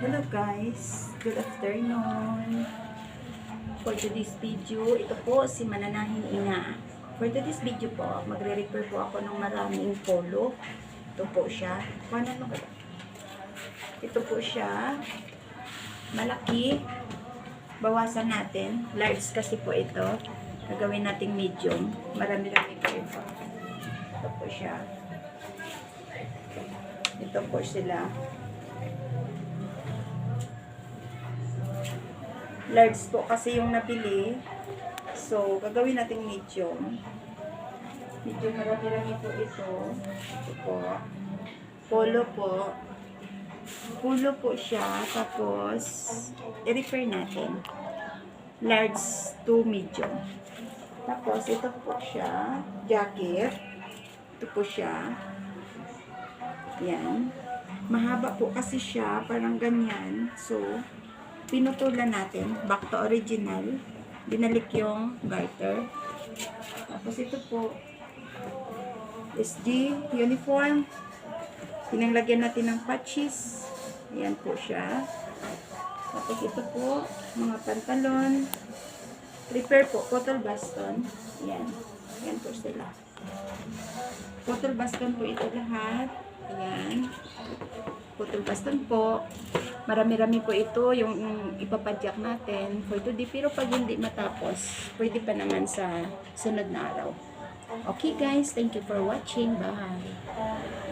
Hello guys, good afternoon. For today's video, ito po si Mananahing Ina. For today's video po, magre-repair po ako ng maraming polo. Ito po siya. Paano? Ito po siya. Malaki. Bawasan natin. Large kasi po ito. Gagawin nating medium. Marami-rami po ito. Ito po siya. Ito po sila. Large po kasi yung napili. So, gagawin natin medium. Medium marami-rami po ito. Ito po. Polo po. Polo po siya. Tapos, i-repair natin. Large to medium. Tapos, ito po siya. Jacket. Ito po siya. Yan. Mahaba po kasi siya. Parang ganyan. So, pinutulan natin. Back to original. Binalik yung garter. Tapos ito po. SG uniform. Pinanglagyan natin ng patches. Ayan po siya. Tapos ito po mga pantalon. Repair po photo baston. Ayan. Ayan po sila. Photo baston po ito lahat. Ayan. Putol baston po. Marami-rami po ito yung ipapadyak natin for today. Pero pag hindi matapos, pwede pa naman sa sunod na araw. Okay guys, thank you for watching. Bye!